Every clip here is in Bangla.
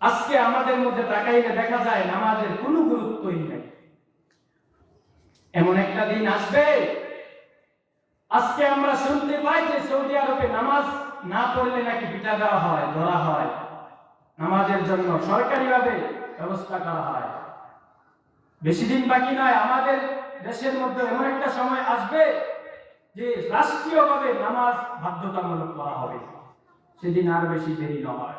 আজকে আমাদের মধ্যে তাকাইলে দেখা যায় নামাজের কোনো গুরুত্বই নাই। এমন একটা দিন আসবে, আজকে আমরা শুনতে পাই যে সৌদি আরবে নামাজ না পড়লে নাকি পিঠা দেওয়া হয়, ধরা হয়। নামাজের জন্য সরকারিভাবে ব্যবস্থা করা হয়। বেশি দিন বাকি নয়, আমাদের দেশের মধ্যে এমন একটা সময় আসবে যে রাষ্ট্রীয়ভাবে নামাজ বাধ্যতামূলক করা হবে। সেদিন আর বেশি দেরি নয়।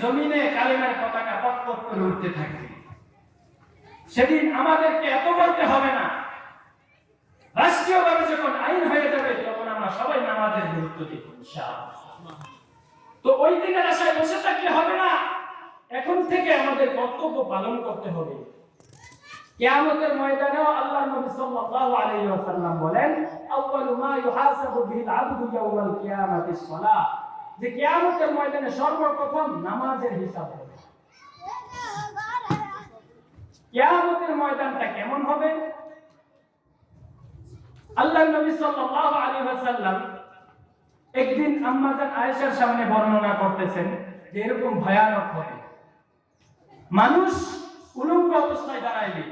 জমিনে কালিমার পতাকা পটপট করে উঠতে থাকবে সেদিন আমাদেরকে এত বলতে হবে না। রাষ্ট্রীয়ভাবে যখন আইন হয়ে যাবে, তখন আমরা সবাই নামাজের গুরুত্ব দিব তো ওই দিনের আশায় বসে থাকলে হবে না। এখন থেকে আমাদের কর্তব্য পালন করতে হবে। কিয়ামতের ময়দানেও আল্লাহ নবী সাল্লাল্লাহু আলাইহি ওয়াসাল্লাম বলেন, আউয়ালু মা ইউহাসাবু বিহিল আবদু কিয়ামাতিস সালাহ। যে কিয়ামতের ময়দানে সর্বপ্রথম নামাজের হিসাব হবে কিয়ামতের ময়দানটা কেমন হবে আল্লাহ নবী সাল্লাল্লাহু আলাইহি ওয়াসাল্লাম একদিন আম্মাজান আয়েশার সামনে বর্ণনা করতেছেন যে এরকম ভয়ানক হবে মানুষ উলঙ্গ অবস্থায় দাঁড়াইবে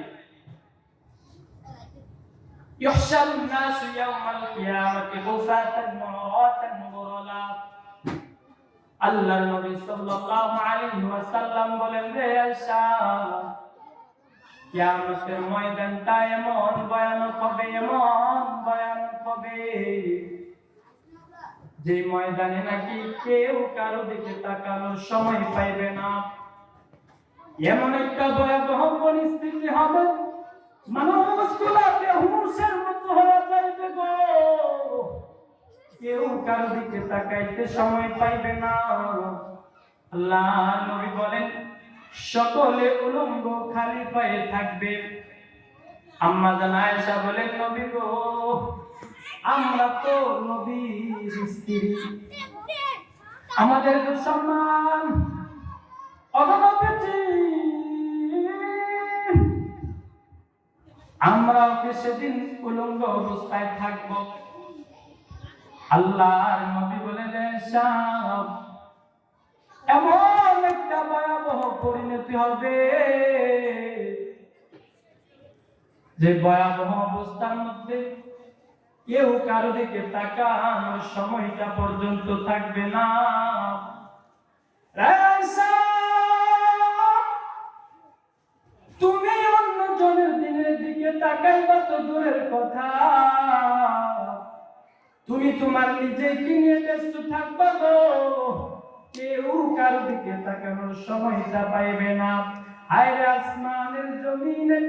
يحشر الناس يوم القيامة غفاة عراة غرلا আল্লাহ নবী সাল্লাল্লাহু আলাইহি ওয়াসাল্লাম বলেন রে আয়েশা, কিয়ামতের ময়দানটা এমন, ভয়ানক হবে, এমন, ভয়ানক হবে। যে ময়দানে নাকি কেউ কারও দিকে তাকানোর সময় পাইবে না। এমন একটা ভয়াবহ পরিস্থিতি হবে। মানুষগুলা বেহুশের মতো হয়ে যাইবে গো। কেউ কারও দিকে তাকাইতে সময় পাইবে না। আল্লাহ নবী বলেন, সকলে উলঙ্গ খালি পায়ে থাকবে। আম্মা জান আয়েশা বলেন, নবী গো, আমরা তো নবীর স্ত্রী। আমাদের তো সম্মান অগণপতি আমরাও কি সেদিন উলঙ্গ অবস্থায় থাকব? আল্লাহর নবী বলে এমন একটা ভয়াবহ পরিণতি হবে যে ভয়াবহ অবস্থার মধ্যে কেউ কারও দিকে তাকানোর সময়টা পর্যন্ত থাকবে না। তুমি অন্য জনের দিনের দিকে তাকাইবা তো দূরের কথা। তুমি তোমার নিজেকে নিয়ে ব্যস্ত থাকবা গো। কেউ কারও দিকে তাকানোর সময়টা পাইবে না। হায়রে আসমানের জমিনে,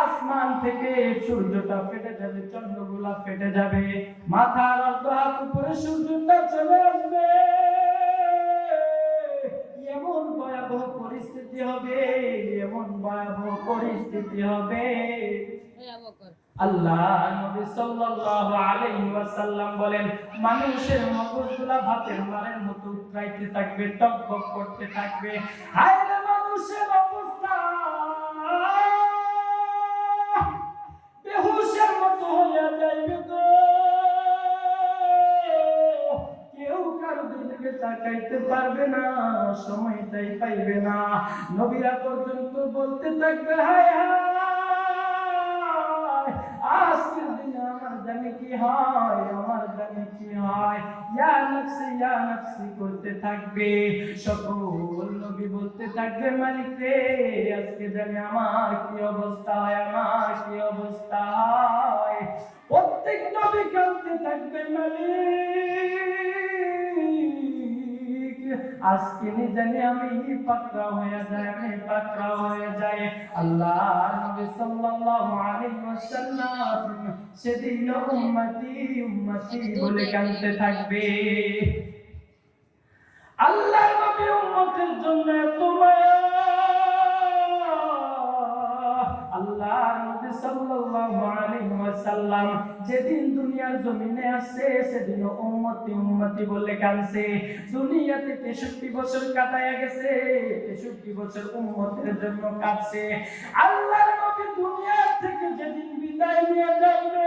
আসমান থেকে সূর্যটা ফেটে যাবে, চন্দ্রগুলা ফেটে যাবে। মাথার অর্ধ হাত উপরে সূর্যটা চলে আসবে। এমন ভয়াবহ পরিস্থিতি হবে, এমন ভয়াবহ পরিস্থিতি হবে। মানুষের মতো কেউ কারও তাকাইতে পারবে না, সময়টাই পাইবে না। নবীরা পর্যন্ত বলতে থাকবে, হায় হায়! আজকের দিনে আমার কি হয়, আমার কি হয়। ইয়া নফসি ইয়া নফসি করতে থাকবে, সকল নবী বলতে থাকবে, মালিক রে আজকে জানি আমার কি অবস্থা হয় আমার কি অবস্থা হয় প্রত্যেক নবী কাঁদতে থাকবে, মালিক। আজকে জানি আমি পাকড়া হয়ে যাই আমি পাকড়া আল্লাহ নবী সাল্লাল্লাহু আলাইহি ওয়াসাল্লাম সেদিন উম্মতি উম্মতি বলে কাঁদতে থাকবে। আল্লাহ নবী উম্মতের জন্য এত নবী সাল্লাল্লাহু আলাইহি ওয়াসাল্লাম যেদিন দুনিয়ার জমিনে আসছে, সেদিন উম্মতি উম্মতি বলে কাঁদছে। দুনিয়াতে 63 বছর কাটায়া গেছে 63 বছর উম্মতের জন্য কাঁদছে। আল্লাহর নবী দুনিয়া থেকে যেদিন বিদায় নিয়ে যাবে,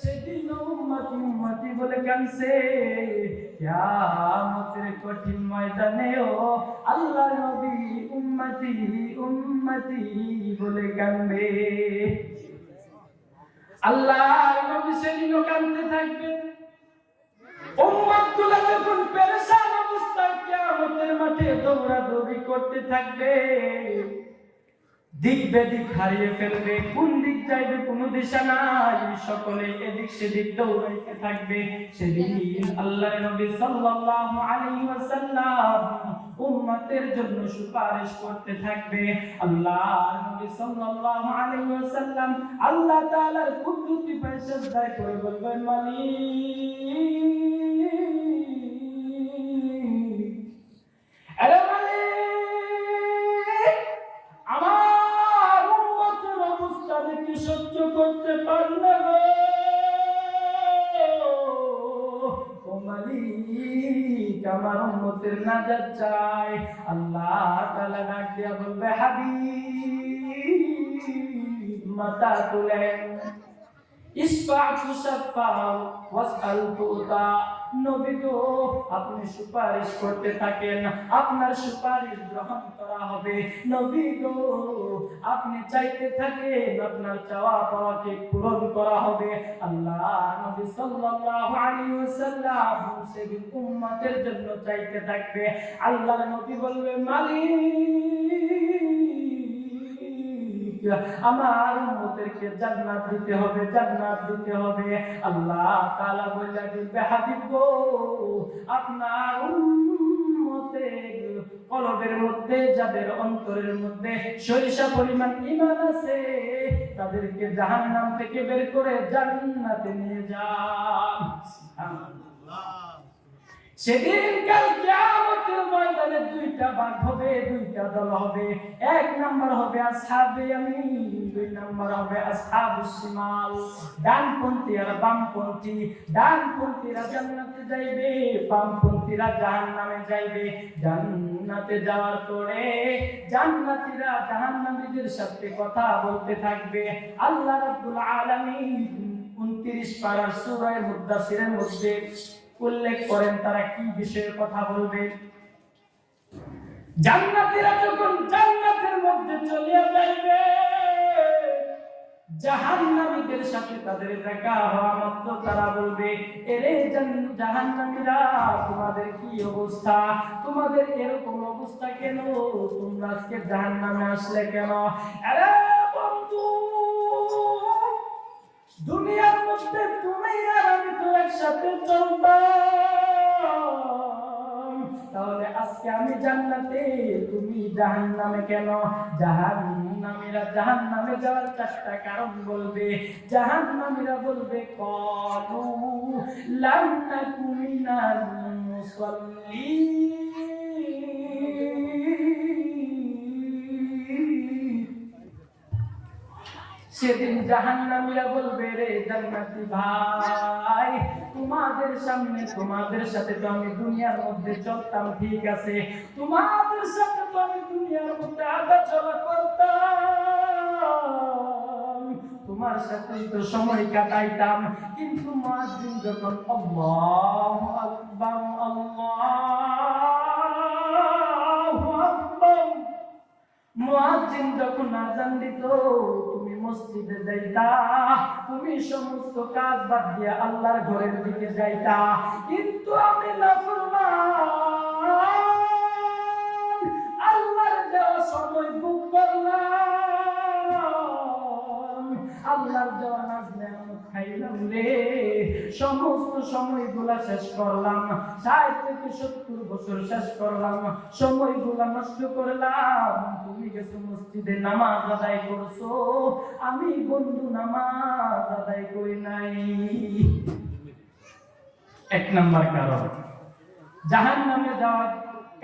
সেদিন উম্মতি উম্মতি বলে কাঁদছে। কিয়ামতের কঠিন ময়দানেও আল্লাহর নবী উম্মতি উম্মতি বলে কাঁদবে আল্লাহর নবী সেদিনও কাঁদতে থাকবে উম্মতগুলো যখন পেরেশান অবস্থায় কিয়ামতের মাঠে দৌড়াদৌড়ি করতে থাকবে। দিক বেদিক হারিয়ে ফেলবে, কোন দিক যাইবে কোনো দিশা নাই। সকলে এদিক সেদিক দৌড়াইতে থাকবে। সেদিন আল্লাহ নবী সাল্লাল্লাহু আলাইহি ওয়াসাল্লাম উম্মতের জন্য সুপারিশ করতে থাকবে। আল্লাহ নবী সাল্লাল্লাহু আলাইহি ওয়াসাল্লাম আল্লাহ তাআলার কুদরতি সেজদায় করে বলবেন মালিক আমার উম্মতের নাজাত চাই, আল্লাহ তাআলা ডাক দিয়া বলবে, হাবিব মাথা তুলেন ইসফা তুসাফাও ওয়াসআল তুতা আপনি সুপারিশ করতে থাকেন, আপনার সুপারিশ গ্রহণ করা হবে। আপনি চাইতে থাকেন, আপনার চাওয়া পাওয়াকে পূরণ করা হবে। আল্লাহ নবী সাল্লাল্লাহু আলাইহি ওয়াসাল্লাম উম্মতের জন্য চাইতে থাকবে। আল্লাহর নবী বলবে, মালিক! আমার উম্মতেরকে জান্নাত দিতে হবে, জান্নাত দিতে হবে। আল্লাহ তাআলা বলে দিবে, হাবিব গো, আপনার উম্মতের কলবের মধ্যে, যাদের অন্তরের মধ্যে সরিষা পরিমাণ ঈমান আছে, তাদেরকে জাহান্নাম থেকে বের করে জান্নাতে নিয়ে যান। সেদিন কাল কিয়ামতের ময়দানে দুইটা ভাগ হবে, দুইটা দল হবে। এক নাম্বার হবে আসহাবে আমি দুই নাম্বার হবে শিমাল। ডানপন্থী আর বামপন্থী, ডানপন্থীরা জান্নাতে যাইবে, বামপন্থীরা জাহান্নামে যাইবে। জান্নাতে যাওয়ার পরে জান্নাতীরা জাহান্নামীদের সাথে কথা বলতে থাকবে। আল্লাহ রাব্বুল আলামিন 29 পারার সূরা মুদাসসিরের মধ্যে উল্লেখ করেন তারা কি বিষয়ে কথা বলবে। জান্নাতীরা যখন জান্নাতের মধ্যে চলিয়া যাইবে, জাহান্নামীদের সাথে তাদের দেখা হওয়া মাত্র তারা বলবে, এরে জাহান্নামীরা, তোমাদের কি অবস্থা? তোমাদের এরকম অবস্থা কেন? তোমরা আজকে জাহান্নামে আসলে কেন? আরে বন্ধু আমি জান্নাতে, তুমি জাহান্নামে কেন? জাহান্নামীরা জাহান্নামে যাওয়ার চেষ্টা কারণ বলবে, জাহান্নামীরা বলবে কলু লাম তুমি না মুসাল্লিন। সেদিন জাহান্নামীরা বলবে, রে জান্নাতি ভাই, তোমাদের সামনে, তোমাদের সাথে তো আমি দুনিয়ার মধ্যে চলতাম, ঠিক আছে। তোমাদের সাথে তো আমি দুনিয়ার মধ্যে আদা চলা করতাম। তোমার সাথে তো সময় কাটাইতাম, কিন্তু মুয়াজ্জিন যখন আল্লাহু যখন আজান দিত মসজিদে যাইতা, তুমি সমস্ত কাজ বাদ দিয়ে আল্লাহর ঘরের দিকে যাইতা। কিন্তু আমি নাফরমান, আল্লাহর দেওয়া সময় বুক করলাম। আল্লাহর দেওয়া নাজ খাইলাম রে। সমস্ত সময়গুলা শেষ করলাম ষাট থেকে সত্তর বছর শেষ করলাম সময়গুলা নষ্ট করলাম। তুমি গেছো মসজিদে নামাজ আদায় করছ, আমি বন্ধু নামাজ আদায় করি নাই। এক নাম্বার কারণ জাহান নামে যাওয়ার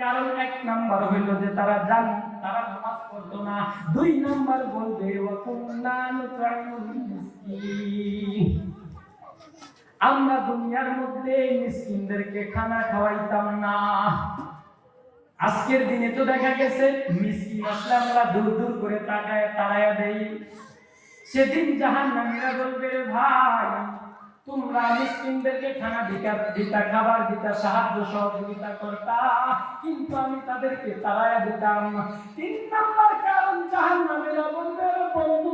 কারণ এক নাম্বার হইল যে তারা জান, তারা নামাজ পড়তো না। দুই নাম্বার বলবে ওয়াকুন্না নুতআমুল মিসকিন আমরা দুনিয়ার মধ্যে মিসকিনদেরকে খানা খাওয়াইতাম না। আজকের দিনে তো দেখা গেছে, মিসকিন আসলে আমরা দূর দূর করে তাকায় তাড়ায়া দেই। সেদিন জাহান নামীরা বলবে, ভাই, তোমরা মিসকিনদেরকে খানা দিতা দিতা, খাবার দিতা, সাহায্য সহযোগিতা করতা, কিন্তু আমি তাদেরকে তাড়ায়া দিতাম। তিন নাম্বার কারণ জাহান নামীরা বলবে, বন্ধু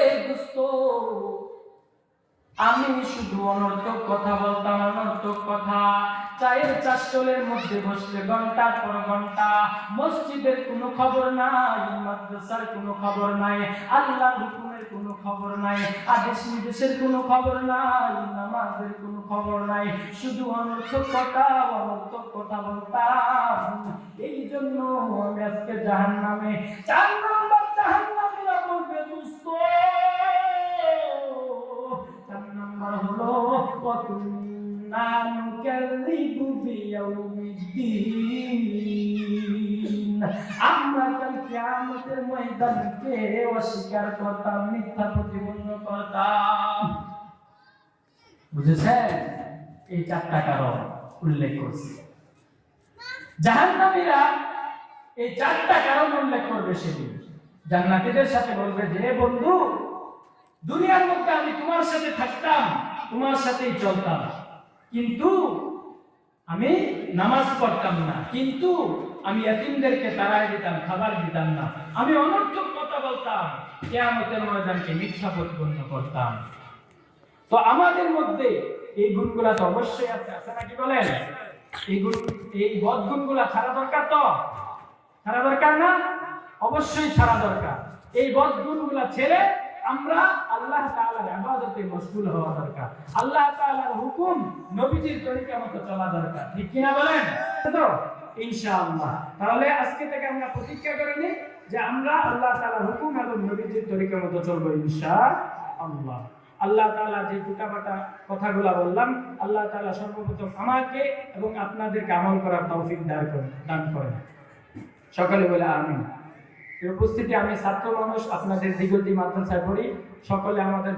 আমি শুধু অনর্থক কথা বলতাম, অনর্থক কথা। চায়ের চাষটলের মধ্যে বসলে ঘণ্টার পর ঘণ্টা। মসজিদের কোনো খবর নাই, মাদ্রাসার কোনো খবর নাই, আল্লাহর হুকুমের কোনো খবর নাই, আদেশ নির্দেশের কোনো খবর নাই, নামাজের কোনো খবর নাই। শুধু অনর্থক কথা অনর্থক কথা বলতাম। এই জন্য আমি আজকে জাহান নামে ময়দানকে অস্বীকার করতাম, মিথ্যা প্রতিপন্ন করতাম। বুঝেছেন? এই চারটা কারণ উল্লেখ করছি। জাহান্নামীরা এই চারটা কারণ উল্লেখ করবে সেদিন। জান্নাতীদের সাথে বলবে যে বন্ধু, দুনিয়ার মধ্যে আমি তোমার সাথে থাকতাম, তোমার সাথেই চলতাম। কিন্তু আমি নামাজ পড়তাম না। কিন্তু আমি এতিমদেরকে তাড়াই দিতাম, খাবার দিতাম না। আমি অনর্থক কথা বলতাম কে কেয়ামতের ময়দানকে মিথ্যা প্রতিপন্ন করতাম। তো আমাদের মধ্যে এই গুণগুলা তো অবশ্যই আছে আছে নাকি বলেন? এই গুণ, এই বদ গুণগুলা ছাড়া দরকার তো? ছাড়া দরকার না? অবশ্যই ছাড়া দরকার। এই বদ গুণগুলা ছেড়ে আমরা আল্লাহ তাআলার ইবাদতে মশগুল হওয়া দরকার। আল্লাহ তাআলার হুকুম নবীজির তরিকা মতো চলা দরকার। ঠিক কি না বলেন? তো ইনশাআল্লাহ। তাহলে আজকে থেকে আমরা প্রতিজ্ঞা করে নিই যে আমরা আল্লাহ তাআলার হুকুম এবং নবীজির তরিকা মতো চলবো ইনশাআল্লাহ। আল্লাহ তাআলা যে ফুটাফাটা কথাগুলো বললাম, আল্লাহ তাআলা সর্বপ্রথম আমাকে এবং আপনাদেরকে আমল করার তৌফিক দান করেন দান করেন। সকলে বলে আমি উপস্থিতি আমি ছাত্র মানুষ আপনাদের দিগতি মাদ্রাসায় পড়ি, সকলে আমাদের